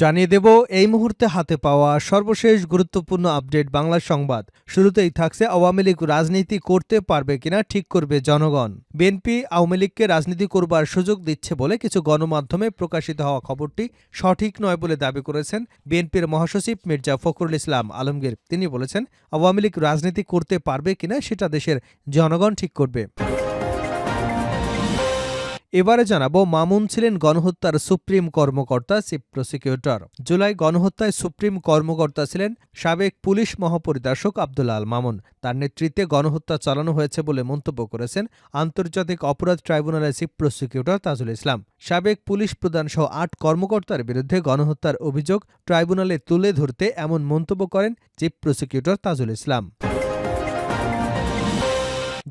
জানিয়ে দেব, এই মুহূর্তে হাতে পাওয়া সর্বশেষ গুরুত্বপূর্ণ আপডেট বাংলা সংবাদ। শুরুতেই থাকছে আওয়ামী লীগ রাজনীতি করতে পারবে কিনা ঠিক করবে জনগণ। বিএনপি আওয়ামী লীগকে রাজনীতি করবার সুযোগ দিচ্ছে বলে কিছু গণমাধ্যমে প্রকাশিত হওয়া খবরটি সঠিক নয় বলে দাবি করেছেন বিএনপির মহাসচিব মির্জা ফখরুল ইসলাম আলমগীর। তিনি বলেছেন, আওয়ামী লীগ রাজনীতি করতে পারবে কিনা সেটা দেশের জনগণ ঠিক করবে। এবারে জানাব মামুন ছিলেন গণহত্যার সুপ্রিম কর্মকর্তা চিফ প্রসিকিউটর। জুলাই গণহত্যায় সুপ্রিম কর্মকর্তা ছিলেন সাবেক পুলিশ মহাপরিদর্শক আব্দুল আল মামুন। তার নেতৃত্বে গণহত্যা চালানো হয়েছে বলে মন্তব্য করেছেন আন্তর্জাতিক অপরাধ ট্রাইব্যুনালের চিফ প্রসিকিউটর তাজুল ইসলাম। সাবেক পুলিশ প্রধান সহ আট কর্মকর্তার বিরুদ্ধে গণহত্যার অভিযোগ ট্রাইব্যুনালে তুলে ধরতে এমন মন্তব্য করেন চিফ প্রসিকিউটর তাজুল ইসলাম।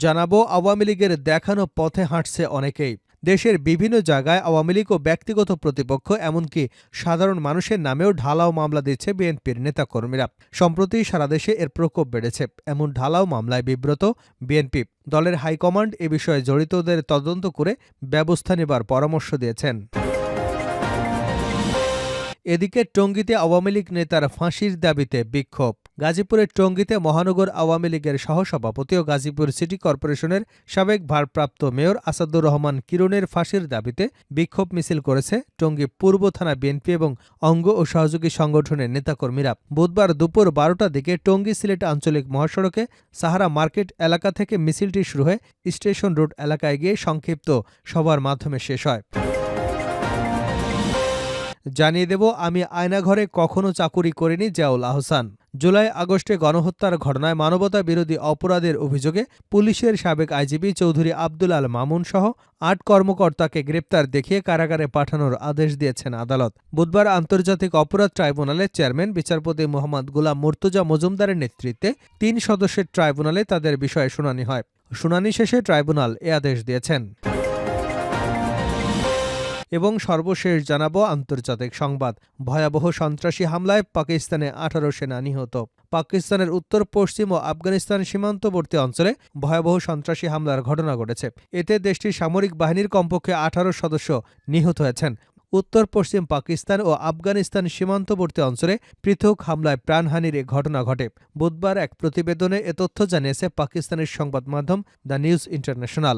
জানাব আওয়ামী লীগের দেখানো পথে হাঁটছে অনেকেই। দেশের বিভিন্ন জায়গায় আওয়ামী লীগ ও ব্যক্তিগত প্রতিপক্ষ, এমনকি সাধারণ মানুষের নামেও ঢালাও মামলা দিচ্ছে বিএনপির নেতাকর্মীরা। সম্প্রতি সারা দেশে এর প্রকোপ বেড়েছে। এমন ঢালাও মামলায় বিব্রত বিএনপি। দলের হাইকমান্ড এ বিষয়ে জড়িতদের তদন্ত করে ব্যবস্থা নেবার পরামর্শ দিয়েছেন। এদিকে টঙ্গীতে আওয়ামী লীগ নেতার ফাঁসির দাবিতে বিক্ষোভ। গাজীপুরের টঙ্গীতে মহানগর আওয়ামী লীগের সহসভাপতি ও গাজীপুর সিটি কর্পোরেশনের সাবেক ভারপ্রাপ্ত মেয়র আসাদুর রহমান কিরণের ফাঁসির দাবিতে বিক্ষোভ মিছিল করেছে টঙ্গী পূর্ব থানা বিএনপি এবং অঙ্গ ও সহযোগী সংগঠনের নেতাকর্মীরা। বুধবার দুপুর বারোটার দিকে টঙ্গী সিলেট আঞ্চলিক মহাসড়কে সাহারা মার্কেট এলাকা থেকে মিছিলটি শুরু হয়ে স্টেশন রোড এলাকায় গিয়ে সংক্ষিপ্ত সভার মাধ্যমে শেষ হয়। জানিয়ে দেব, আমি আয়নাঘরে কখনো চাকুরি করিনি, জিয়াউল আহসান। জুলাই আগস্টে গণহত্যার ঘটনায় মানবতা বিরোধী অপরাধের অভিযোগে পুলিশের সাবেক আইজিপি চৌধুরী আব্দুল আল মামুন সহ আট কর্মকর্তাকে গ্রেপ্তার দেখিয়ে কারাগারে পাঠানোর আদেশ দিয়েছেন আদালত। বুধবার আন্তর্জাতিক অপরাধ ট্রাইব্যুনালের চেয়ারম্যান, বিচারপতি মোহাম্মদ গুলাম মুর্তুজা মজুমদারের নেতৃত্বে তিন সদস্যের ট্রাইব্যুনালে তাদের বিষয়ে শুনানি হয়। শুনানি শেষে ট্রাইব্যুনাল এ আদেশ দিয়েছেন। এবং সর্বশেষ জানাব আন্তর্জাতিক সংবাদ। ভয়াবহ সন্ত্রাসী হামলায় পাকিস্তানে আঠারো সেনা নিহত। পাকিস্তানের উত্তর, পশ্চিম ও আফগানিস্তান সীমান্তবর্তী অঞ্চলে ভয়াবহ সন্ত্রাসী হামলার ঘটনা ঘটেছে। এতে দেশটির সামরিক বাহিনীর কমপক্ষে আঠারো সদস্য নিহত হয়েছেন। উত্তর, পশ্চিম পাকিস্তান ও আফগানিস্তান সীমান্তবর্তী অঞ্চলে পৃথক হামলায় প্রাণহানির ঘটনা ঘটে। বুধবার এক প্রতিবেদনে এ তথ্য জানিয়েছে পাকিস্তানের সংবাদ মাধ্যম the news international.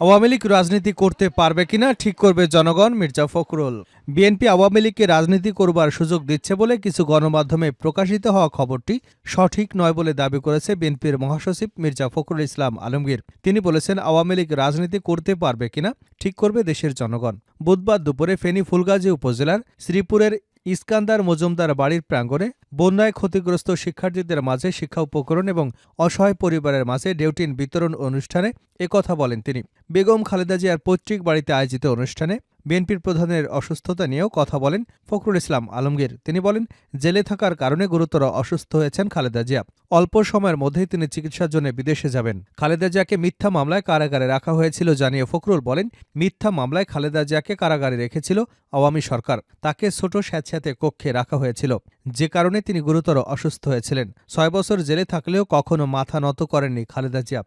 Awami League রাজনীতি করতে পারবে কিনা ঠিক করবে জনগণ, মির্জা ফখরুল। বিএনপি আওয়ামী লীগকে রাজনীতি করবার সুযোগ দিচ্ছে বলে কিছু গণমাধ্যমে প্রকাশিত হওয়া খবরটি সঠিক নয় বলে দাবি করেছে বিএনপির মহাসচিব মির্জা ফখরুল ইসলাম আলমগীর। তিনি বলেছেন, আওয়ামী লীগ রাজনীতি করতে পারবে কিনা ঠিক করবে দেশের জনগণ। বুধবার দুপুরে ফেনী ফুলগাজী উপজেলার শ্রীপুরের ইস্কান্দার মজুমদার বাড়ির প্রাঙ্গণে বন্যায় ক্ষতিগ্রস্ত শিক্ষার্থীদের মাঝে শিক্ষা উপকরণ এবং অসহায় পরিবারের মাঝে ডেউটিন বিতরণ অনুষ্ঠানে একথা বলেন তিনি। বেগম খালেদা জিয়ার পৈতৃক বাড়িতে আয়োজিত অনুষ্ঠানে বিএনপির প্রধানের অসুস্থতা নিয়েও কথা বলেন ফখরুল ইসলাম আলমগীর। তিনি বলেন, জেলে থাকার কারণে গুরুতর অসুস্থ হয়েছেন খালেদা জিয়া। অল্প সময়ের মধ্যেই তিনি চিকিৎসার জন্য বিদেশে যাবেন। খালেদা জিয়াকে মিথ্যা মামলায় কারাগারে রাখা হয়েছিল, জানিয়ে ফখরুল বলেন, মিথ্যা মামলায় খালেদা জিয়াকে কারাগারে রেখেছিল আওয়ামী সরকার। তাকে ছোট স্যাঁতস্যাঁতে কক্ষে রাখা হয়েছিল। যে কারণে তিনি গুরুতর অসুস্থ হয়েছিলেন। ছয় বছর জেলে থাকলেও কখনো মাথা নত করেননি খালেদা জিয়া।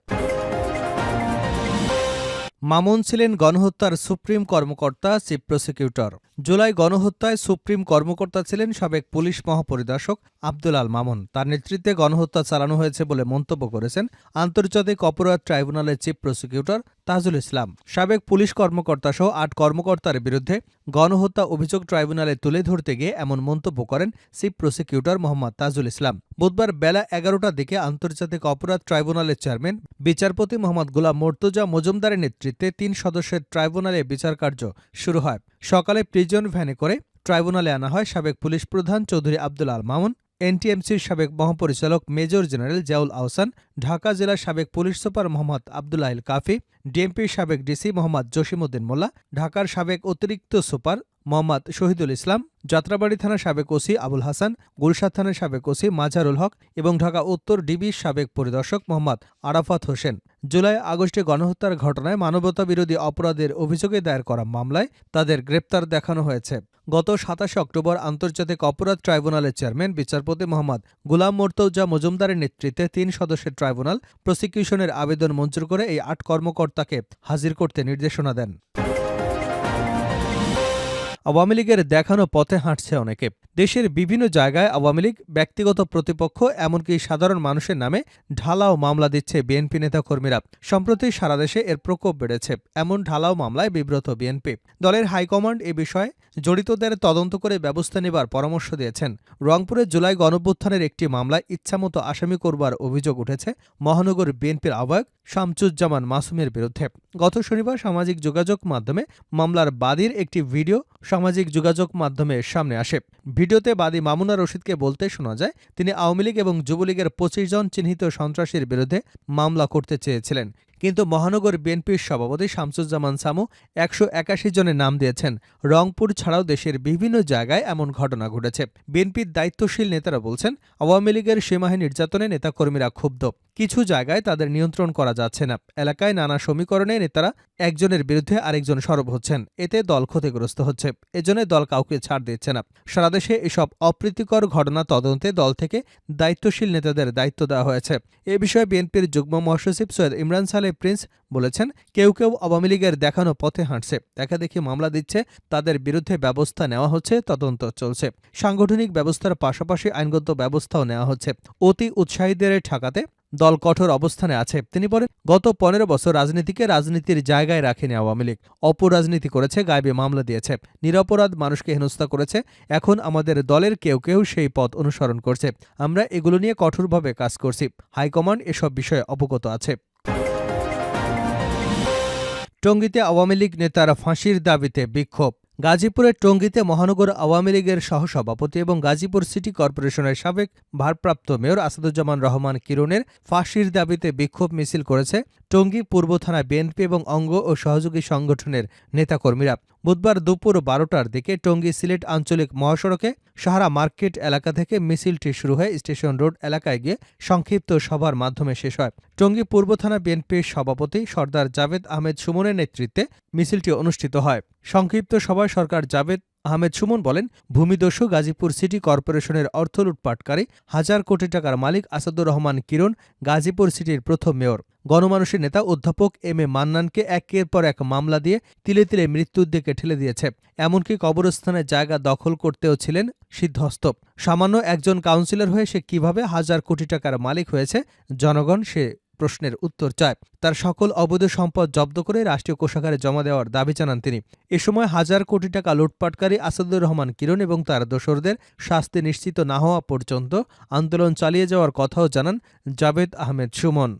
মামুন ছিলেন গণহত্যার সুপ্রিম কর্মকর্তা চিফ প্রসিকিউটর। জুলাই গণহত্যায় সুপ্রিম কর্মকর্তা ছিলেন সাবেক পুলিশ মহাপরিদর্শক আব্দুল আল মামুন। তার নেতৃত্বে গণহত্যা চালানো হয়েছে বলে মন্তব্য করেছেন আন্তর্জাতিক অপরাধ ট্রাইব্যুনালের চিফ প্রসিকিউটর তাজুল ইসলাম। সাবেক পুলিশ কর্মকর্তা সহ আট কর্মকর্তার বিরুদ্ধে গণহত্যা অভিযোগ ট্রাইব্যুনালে তুলে ধরতে গিয়ে এমন মন্তব্য করেন চিফ প্রসিকিউটর মোহাম্মদ তাজুল ইসলাম। বুধবার বেলা এগারোটার দিকে আন্তর্জাতিক অপরাধ ট্রাইব্যুনালের চেয়ারম্যান, বিচারপতি মোহাম্মদ গোলাম মর্তুজা মজুমদারের নেতৃত্বে তিন সদস্যের ট্রাইব্যুনালে বিচার কার্য শুরু হয়। সকালে প্রিজন ভ্যানে করে ট্রাইব্যুনালে আনা হয় সাবেক পুলিশ প্রধান চৌধুরী আব্দুল আল মামুন এনটিএমসির সাবেক মহাপরিচালক মেজর জেনারেল জাউল আহসান, ঢাকা জেলার সাবেক পুলিশ সুপার মোহাম্মদ আবদুল্লাহিল কাফি ডিএমপির সাবেক ডিসি মোহাম্মদ জসিমউদ্দিন মোল্লা, ঢাকার সাবেক অতিরিক্ত সুপার মোহাম্মদ শহীদুল ইসলাম, যাত্রাবাড়ি থানার সাবেক ওসি আবুল হাসান, গুলশাদ থানার সাবেক ওসি মাজারুল হক এবং ঢাকা উত্তর ডিবির সাবেক পরিদর্শক মোহাম্মদ আরাফাত হোসেন। জুলাই আগস্টে গণহত্যার ঘটনায় মানবতা বিরোধী অপরাধের অভিযোগে দায়ের করা মামলায় তাদের গ্রেপ্তার দেখানো হয়েছে। গত সাতাশে অক্টোবর আন্তর্জাতিক অপরাধ ট্রাইব্যুনালের চেয়ারম্যান, বিচারপতি মোহাম্মদ গুলাম মোর্তৌজা মজুমদারের নেতৃত্বে তিন সদস্যের ট্রাইব্যুনাল প্রসিকিউশনের আবেদন মঞ্জুর করে এই আট কর্মকর্তাকে হাজির করতে নির্দেশনা দেন। আওয়ামী লীগের দেখানো পথে হাঁটছে অনেকে। দেশের বিভিন্ন জায়গায় আওয়ামী লীগ, ব্যক্তিগত প্রতিপক্ষ, এমনকি সাধারণ মানুষের নামে ঢালাও মামলা দিচ্ছে বিএনপি নেতাকর্মীরা। সম্প্রতি সারা দেশে এর প্রকোপ বেড়েছে। এমন ঢালাও মামলায় বিব্রত বিএনপি। দলের হাইকমান্ড এ বিষয়ে জড়িতদের তদন্ত করে ব্যবস্থা নেবার পরামর্শ দিয়েছেন। রংপুরে জুলাই গণভ্যুত্থানের একটি মামলায় ইচ্ছামতো আসামি করবার অভিযোগ উঠেছে মহানগর বিএনপির আহ্বায়ক শামচুজ্জামান মাসুমের বিরুদ্ধে। গত শনিবার সামাজিক যোগাযোগ মাধ্যমে মামলার বাদীর একটি ভিডিও সামাজিক যোগাযোগ মাধ্যমে সামনে আসে। ভিডিওতে বাদী মামুনা রশিদকে বলতে শোনা যায়, তিনি আওয়ামী লীগ এবং যুবলীগের পঁচিশ জন চিহ্নিত সন্ত্রাসীর বিরুদ্ধে মামলা করতে চেয়েছিলেন। কিন্তু মহানগর বিএনপির সভাপতি শামসুজ্জামান সামু একশো একাশি জনের নাম দিয়েছেন। রংপুর ছাড়াও দেশের বিভিন্ন জায়গায় এমন ঘটনা ঘটেছে। বিএনপির দায়িত্বশীল নেতারা বলছেন, আওয়ামী লীগের সীমাহীন নির্যাতনে নেতাকর্মীরা ক্ষুব্ধ। কিছু জায়গায় তাদের নিয়ন্ত্রণ করা যাচ্ছে না। এলাকায় নানা সমীকরণে নেতারা একজনের বিরুদ্ধে আরেকজন সরব হচ্ছেন। এতে দল ক্ষতিগ্রস্ত হচ্ছে। এজন্য দল কাউকে ছাড় দিচ্ছে না। সারা দেশে এসব অপ্রীতিকর ঘটনা তদন্তে দল থেকে দায়িত্বশীল নেতাদের দায়িত্ব দেওয়া হয়েছে। এ বিষয়ে বিএনপির যুগ্ম মহাসচিব সৈয়দ ইমরান সালে প্রিন্স বলেছেন, কেউ কেউ আওয়ামী লীগের দেখানো পথে হাঁটছে। দেখা দেখি মামলা দিচ্ছে, তাদের বিরুদ্ধে ব্যবস্থা নেওয়া হচ্ছে, তদন্ত চলছে। সাংগঠনিক ব্যবস্থার পাশাপাশি আইনগত ব্যবস্থাও নেওয়া হচ্ছে। অতি উৎসাহীদের ঠেকাতে দল কঠোর অবস্থানে আছে। তিনি বলেন, গত পনেরো বছর রাজনীতিকে রাজনীতির জায়গায় রাখেনি আওয়ামী লীগ। অপরাজনীতি করেছে, গায়েবে মামলা দিয়েছে। নিরপরাধ মানুষকে হেনস্থা করেছে। এখন আমাদের দলের কেউ কেউ সেই পথ অনুসরণ করছে। আমরা এগুলো নিয়ে কঠোরভাবে কাজ করছি। হাইকমান্ড এসব বিষয়ে অবগত আছে। টঙ্গীতে আওয়ামী লীগ নেতারা ফাঁসির দাবিতে বিক্ষোভ। গাজীপুরের টঙ্গীতে মহানগর আওয়ামী লীগের সহসভাপতি এবং গাজীপুর সিটি কর্পোরেশনের সাবেক ভারপ্রাপ্ত মেয়র আসাদুজ্জামান রহমান কিরণের ফাঁসির দাবিতে বিক্ষোভ মিছিল করেছে টঙ্গী পূর্ব থানা বিএনপি এবং অঙ্গ ও সহযোগী সংগঠনের নেতাকর্মীরা। বুধবার দুপুর বারোটার দিকে টঙ্গী সিলেট আঞ্চলিক মহাসড়কে সাহারা মার্কেট এলাকা থেকে মিছিলটি শুরু হয়ে স্টেশন রোড এলাকায় গিয়ে সংক্ষিপ্ত সভার মাধ্যমে শেষ হয়। টঙ্গী পূর্ব থানা বিএনপির সভাপতি সর্দার জাভেদ আহমেদ সুমনের নেতৃত্বে মিছিলটি অনুষ্ঠিত হয়। সংক্ষিপ্ত সভায় সরকার জাভেদ আহমেদ সুমন বলেন, ভূমিদস্যু গাজীপুর সিটি কর্পোরেশনের অর্থ লুটপাটকারী, হাজার কোটি টাকার মালিক আসাদুর রহমান কিরণ, গাজীপুর সিটির প্রথম মেয়র। গণমানুষের নেতা অধ্যাপক এম এ মান্নানকে একের পর এক মামলা দিয়ে তিলে তিলে মৃত্যুর দিকে ঠেলে দিয়েছে। এমনকি কবরস্থানের জায়গা দখল করতেও ছিলেন সিদ্ধহস্ত। সামান্য একজন কাউন্সিলর হয়ে সে কীভাবে হাজার কোটি টাকার মালিক হয়েছে, জনগণ সে প্রশ্নের উত্তর চায়। তার সকল অবৈধ সম্পদ জব্দ করে রাষ্ট্রীয় কোষাগারে জমা দেওয়ার দাবি জানান তিনি। এ সময় হাজার কোটি টাকা লুটপাটকারী আসাদুর রহমান কিরণ এবং তার দোসরদের শাস্তি নিশ্চিত না হওয়া পর্যন্ত আন্দোলন চালিয়ে যাওয়ার কথাও জানান জাভেদ আহমেদ সুমন।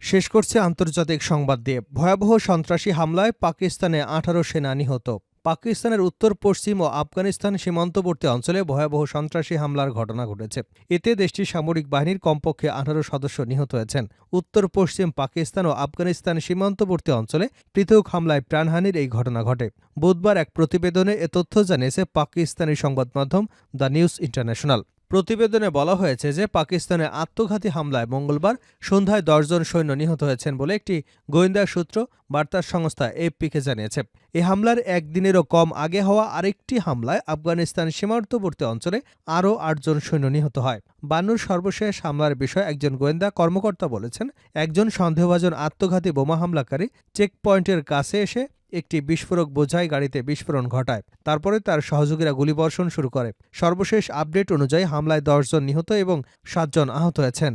শেষ করছে আন্তর্জাতিক সংবাদ দিয়ে। ভয়াবহ সন্ত্রাসী হামলায় পাকিস্তানে আঠারো সেনা নিহত। পাকিস্তানের উত্তর, পশ্চিম ও আফগানিস্তান সীমান্তবর্তী অঞ্চলে ভয়াবহ সন্ত্রাসী হামলার ঘটনা ঘটেছে। এতে দেশটির সামরিক বাহিনীর কমপক্ষে আঠারো সদস্য নিহত হয়েছেন। উত্তর, পশ্চিম পাকিস্তান ও আফগানিস্তান সীমান্তবর্তী অঞ্চলে পৃথক হামলায় প্রাণহানির এই ঘটনা ঘটে। বুধবার এক প্রতিবেদনে এ তথ্য জানিয়েছে পাকিস্তানি সংবাদ মাধ্যম দ্য নিউজ ইন্টারন্যাশনাল। প্রতিবেদনে বলা হয়েছে যে পাকিস্তানের আত্মঘাতী হামলায় মঙ্গলবার সন্ধ্যায় দশজন সৈন্য নিহত হয়েছেন বলে একটি গোয়েন্দা সূত্র বার্তা সংস্থা এফপিকে জানিয়েছে। এ হামলার একদিনেরও কম আগে হওয়া আরেকটি হামলায় আফগানিস্তান সীমান্তবর্তী অঞ্চলে আরও আটজন সৈন্য নিহত হয়। বানুর সর্বশেষ হামলার বিষয়ে একজন গোয়েন্দা কর্মকর্তা বলেছেন, একজন সন্দেহভাজন আত্মঘাতী বোমা হামলাকারী চেকপয়েন্টের কাছে এসে একটি বিস্ফোরক বোঝাই গাড়িতে বিস্ফোরণ ঘটায়। তারপরে তার সহযোগীরা গুলিবর্ষণ শুরু করে। সর্বশেষ আপডেট অনুযায়ী হামলায় দশজন নিহত এবং সাতজন আহত হয়েছেন।